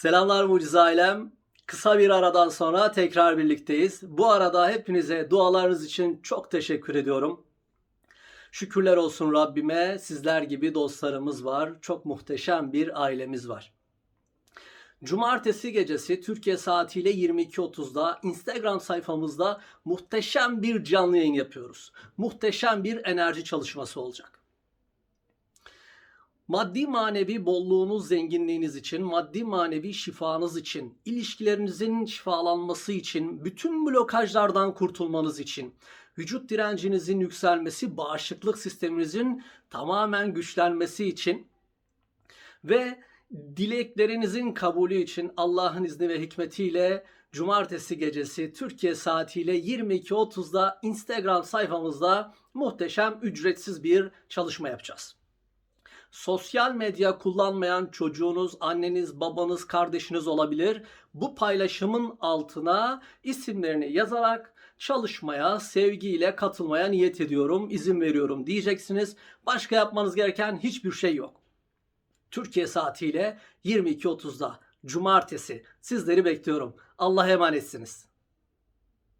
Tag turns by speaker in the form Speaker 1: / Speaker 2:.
Speaker 1: Selamlar mucize ailem. Kısa bir aradan sonra tekrar birlikteyiz. Bu arada hepinize dualarınız için çok teşekkür ediyorum. Şükürler olsun Rabbime sizler gibi dostlarımız var. Çok muhteşem bir ailemiz var. Cumartesi gecesi Türkiye saatiyle 22.30'da Instagram sayfamızda muhteşem bir canlı yayın yapıyoruz. Muhteşem bir enerji çalışması olacak. Maddi manevi bolluğunuz, zenginliğiniz için, maddi manevi şifanız için, ilişkilerinizin şifalanması için, bütün blokajlardan kurtulmanız için, vücut direncinizin yükselmesi, bağışıklık sisteminizin tamamen güçlenmesi için ve dileklerinizin kabulü için Allah'ın izni ve hikmetiyle cumartesi gecesi Türkiye saatiyle 22.30'da Instagram sayfamızda muhteşem ücretsiz bir çalışma yapacağız sosyal medya kullanmayan çocuğunuz, anneniz, babanız, kardeşiniz olabilir. Bu paylaşımın altına isimlerini yazarak çalışmaya sevgiyle katılmaya niyet ediyorum, izin veriyorum diyeceksiniz. Başka yapmanız gereken hiçbir şey yok. Türkiye saatiyle 22.30'da cumartesi sizleri bekliyorum. Allah'a emanetsiniz.